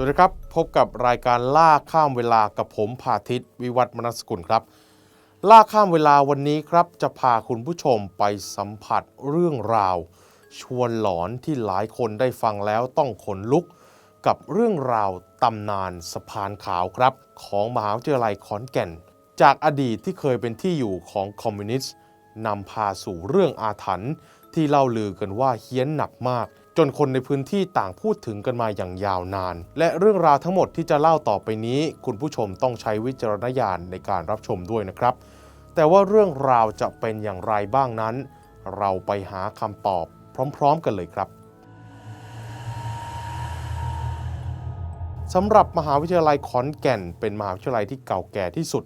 วัสดีครับ พบกับรายการล่าข้ามเวลากับผมพาทิตวิวัฒมนสกุลครับ ล่าข้ามเวลาวันนี้ครับ จะพาคุณผู้ชมไปสัมผัสเรื่องราว ชวนหลอนที่หลายคนได้ฟังแล้วต้องขนลุก กับเรื่องราวตำนานสะพานขาวครับ ของมหาวิทยาลัยขอนแก่น จากอดีตที่เคยเป็นที่อยู่ของคอมมิวนิสต์นำพาสู่เรื่องอาถรรพ์ที่เล่าลือกันว่าเฮี้ยนหนักมาก จนคนในพื้นที่ต่างพูดถึงกันมาอย่างยาวนาน และเรื่องราวทั้งหมดที่จะเล่าต่อไปนี้ คุณผู้ชมต้องใช้วิจารณญาณในการรับชมด้วยนะครับ แต่ว่าเรื่องราวจะเป็นอย่างไรบ้างนั้น เราไปหาคำตอบพร้อม ๆ กันเลยครับสำหรับมหาวิทยาลัยขอนแก่น เป็นมหาวิทยาลัยที่เก่าแก่ที่สุด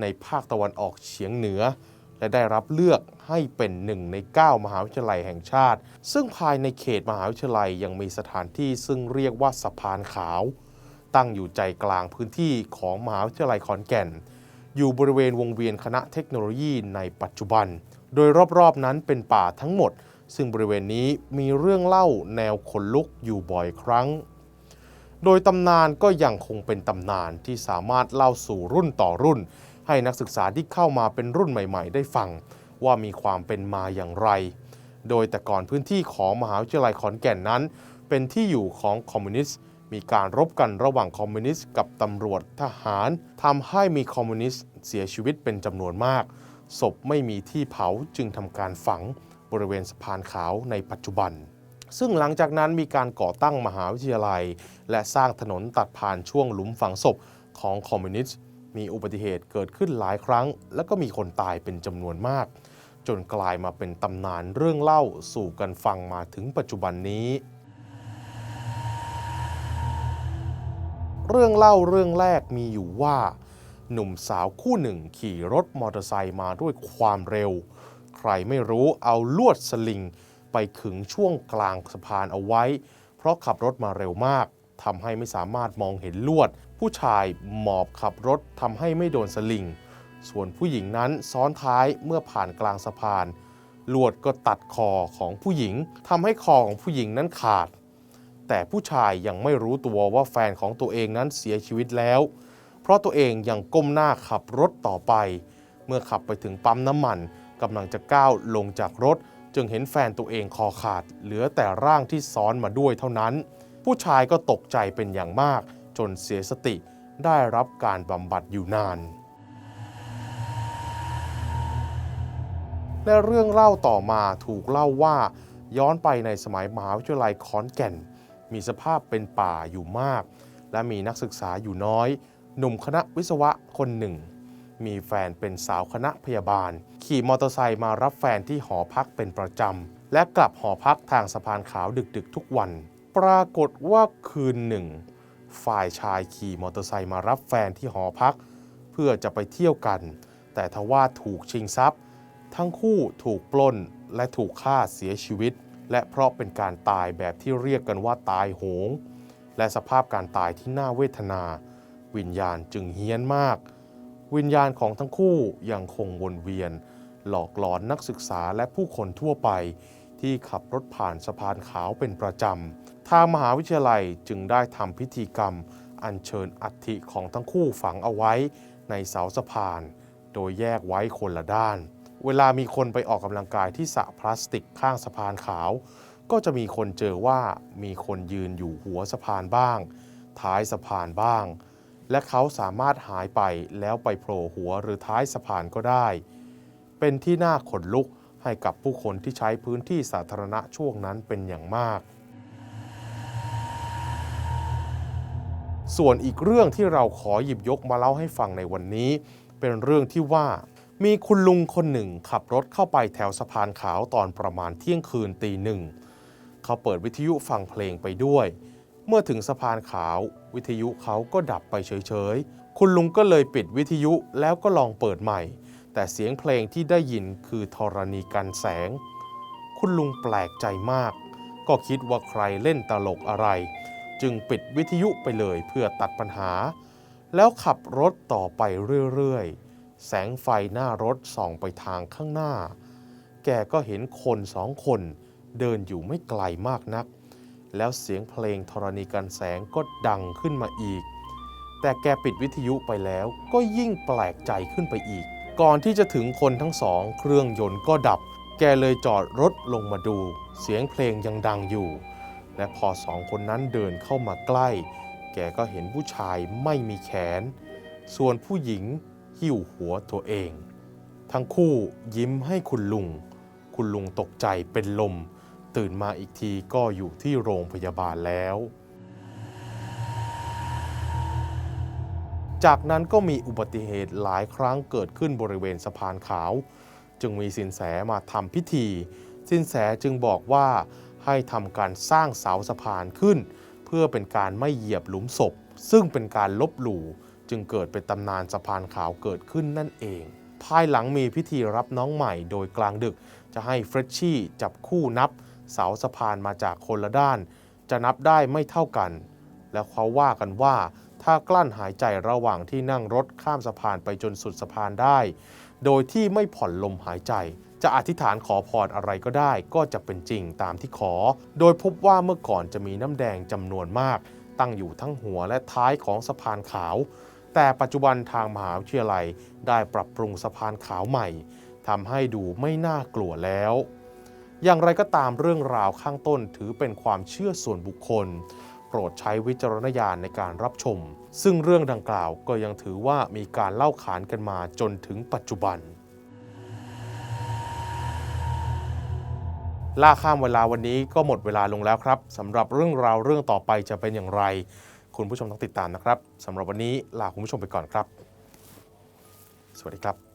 ในภาคตะวันออกเฉียงเหนือ และได้รับเลือกให้เป็นหนึ่งใน 9 มหาวิทยาลัยแห่งชาติ ซึ่งภายในเขตมหาวิทยาลัยยังมีสถานที่ซึ่งเรียกว่าสะพานขาว ตั้งอยู่ใจกลางพื้นที่ของมหาวิทยาลัยขอนแก่น อยู่บริเวณวงเวียนคณะเทคโนโลยีในปัจจุบัน โดยรอบๆนั้นเป็นป่าทั้งหมด ซึ่งบริเวณนี้มีเรื่องเล่าแนวขนลุกอยู่บ่อยครั้ง โดยตำนานก็ยังคงเป็นตำนานที่สามารถเล่าสู่รุ่นต่อรุ่น ให้นักศึกษาที่เข้ามาเป็นรุ่นใหม่ๆ ได้ฟังว่ามีความเป็นมาอย่างไร โดยแต่ก่อนพื้นที่ของมหาวิทยาลัยขอนแก่นนั้น เป็นที่อยู่ของคอมมิวนิสต์ มีการรบกันระหว่างคอมมิวนิสต์กับตำรวจทหารทำให้มีคอมมิวนิสต์เสียชีวิตเป็นจำนวนมาก ศพไม่มีที่เผาจึงทำการฝังบริเวณสะพานขาวในปัจจุบัน ซึ่งหลังจากนั้นมีการก่อตั้งมหาวิทยาลัย และสร้างถนนตัดผ่านช่วงหลุมฝังศพของคอมมิวนิสต์ มีอุบัติเหตุเกิดขึ้นหลายครั้ง และก็มีคนตายเป็นจำนวนมาก จนกลายมาเป็นตำนานเรื่องเล่าสู่กันฟังมาถึงปัจจุบันนี้ เรื่องเล่าเรื่องแรกมีอยู่ว่า หนุ่มสาวคู่หนึ่งขี่รถมอเตอร์ไซค์มาด้วยความเร็ว ใครไม่รู้เอาลวดสลิงไปขึงช่วงกลางสะพานเอาไว้ เพราะขับรถมาเร็วมาก ทำให้ไม่สามารถมองเห็นลวด ผู้ชายหมอบขับรถทำให้ไม่โดนสลิง ส่วนผู้หญิงนั้นซ้อนท้ายเมื่อผ่านกลางสะพาน ลวดก็ตัดคอของผู้หญิงทำให้คอของผู้หญิงนั้นขาด แต่ผู้ชายยังไม่รู้ตัวว่าแฟนของตัวเองนั้นเสียชีวิตแล้ว เพราะตัวเองยังก้มหน้าขับรถต่อไป เมื่อขับไปถึงปั๊มน้ำมันกำลังจะก้าวลงจากรถ จึงเห็นแฟนตัวเองคอขาด เหลือแต่ร่างที่ซ้อนมาด้วยเท่านั้น ผู้ชายก็ตกใจเป็นอย่างมาก จนเสียสติได้รับการบำบัดอยู่นาน และเรื่องเล่าต่อมาถูกเล่าว่า ย้อนไปในสมัยมหาวิทยาลัยขอนแก่น มีสภาพเป็นป่าอยู่มาก และมีนักศึกษาอยู่น้อย หนุ่มคณะวิศวะคนหนึ่ง มีแฟนเป็นสาวคณะพยาบาล ขี่มอเตอร์ไซค์มารับแฟนที่หอพักเป็นประจำและกลับหอพักทางสะพานขาวดึกๆ ทุกวัน ปรากฏว่าคืนหนึ่ง ฝ่ายชายขี่มอเตอร์ไซค์มารับแฟนที่หอพัก เพื่อจะไปเที่ยวกัน แต่ทว่าถูกชิงทรัพย์ ทั้งคู่ถูกปล้นและถูกฆ่าเสียชีวิต และเพราะเป็นการตายแบบที่เรียกกันว่าตายโหง และสภาพการตายที่น่าเวทนา วิญญาณจึงเฮี้ยนมาก วิญญาณของทั้งคู่ยังคงวนเวียน หลอกหลอนนักศึกษาและผู้คนทั่วไป ที่ขับรถผ่านสะพานขาวเป็นประจำ ทางมหาวิทยาลัยจึงได้ทำพิธีกรรม อัญเชิญอัฐิของทั้งคู่ฝังเอาไว้ในเสาสะพาน โดยแยกไว้คนละด้าน เวลามีคนไปออกกำลังกายที่สระพลาสติกข้างสะพานขาว ก็จะมีคนเจอว่ามีคนยืนอยู่หัวสะพานบ้าง ท้ายสะพานบ้าง และเขาสามารถหายไปแล้วไปโผล่หัวหรือท้ายสะพานก็ได้ เป็นที่น่าขนลุกให้กับผู้คนที่ใช้พื้นที่สาธารณะช่วงนั้นเป็นอย่างมาก ส่วนอีกเรื่องที่เราขอหยิบยกมาเล่าให้ฟังในวันนี้ เป็นเรื่องที่ว่า มีคุณลุงคนหนึ่งขับรถเข้าไปแถวสะพานขาวตอนประมาณเที่ยงคืนตีหนึ่ง เขาเปิดวิทยุฟังเพลงไปด้วย เมื่อถึงสะพานขาว วิทยุเขาก็ดับไปเฉยๆ คุณลุงก็เลยปิดวิทยุแล้วก็ลองเปิดใหม่ แต่เสียงเพลงที่ได้ยินคือธรณีกันแสง คุณลุงแปลกใจมาก ก็คิดว่าใครเล่นตลกอะไร จึงปิดวิทยุไปเลยเพื่อตัดปัญหา แล้วขับรถต่อไปเรื่อยๆ แสงไฟหน้ารถส่องไปทางข้างหน้า แกก็เห็นคนสองคนเดินอยู่ไม่ไกลมากนัก แล้วเสียงเพลงธรณีกันแสงก็ดังขึ้นมาอีก แต่แกปิดวิทยุไปแล้วก็ยิ่งแปลกใจขึ้นไปอีก ก่อนที่จะถึงคนทั้งสอง เครื่องยนต์ก็ดับ แกเลยจอดรถลงมาดู เสียงเพลงยังดังอยู่ และพอสองคนนั้นเดินเข้ามาใกล้ แกก็เห็นผู้ชายไม่มีแขน ส่วนผู้หญิงหิ้วหัวตัวเอง ทั้งคู่ยิ้มให้คุณลุง คุณลุงตกใจเป็นลม ตื่นมาอีกทีก็อยู่ที่โรงพยาบาลแล้ว จากนั้นก็มีอุบัติเหตุหลายครั้งเกิดขึ้นบริเวณสะพานขาว จึงมีสินแสมาทำพิธี สินแสจึงบอกว่า ให้ทำการสร้างเสาสะพานขึ้น เพื่อเป็นการไม่เหยียบหลุมศพ ซึ่งเป็นการลบหลู่จึงเกิดเป็นตำนานสะพานขาวเกิดขึ้นนั่นเอง ภายหลังมีพิธีรับน้องใหม่โดยกลางดึก จะให้เฟรชชี่จับคู่นับ เสาสะพานมาจากคนละด้าน จะนับได้ไม่เท่ากัน แล้วเขาว่ากันว่าถ้ากลั้นหายใจระหว่างที่นั่งรถข้ามสะพานไปจนสุดสะพานได้ โดยที่ไม่ผ่อนลมหายใจ จะอธิษฐานขอพรอะไรก็ได้ ก็จะเป็นจริงตามที่ขอ โดยพบว่าเมื่อก่อนจะมีน้ำแดงจำนวนมาก ตั้งอยู่ทั้งหัวและท้ายของสะพานขาว แต่ปัจจุบันทางมหาวิทยาลัยได้ปรับปรุงสะพานขาวใหม่ทำให้ดูไม่น่ากลัวแล้ว อย่างไรก็ตามเรื่องราวข้างต้นถือเป็นความเชื่อส่วนบุคคล โปรดใช้วิจารณญาณในการรับชม ซึ่งเรื่องดังกล่าวก็ยังถือว่ามีการเล่าขานกันมาจนถึงปัจจุบัน ล่าข้ามเวลาวันนี้ก็หมดเวลาลงแล้วครับสำหรับเรื่องราวเรื่องต่อไปจะเป็นอย่างไร คุณผู้ชมต้องติดตามนะครับสำหรับวันนี้ลาคุณผู้ชมไปก่อนครับ สวัสดีครับ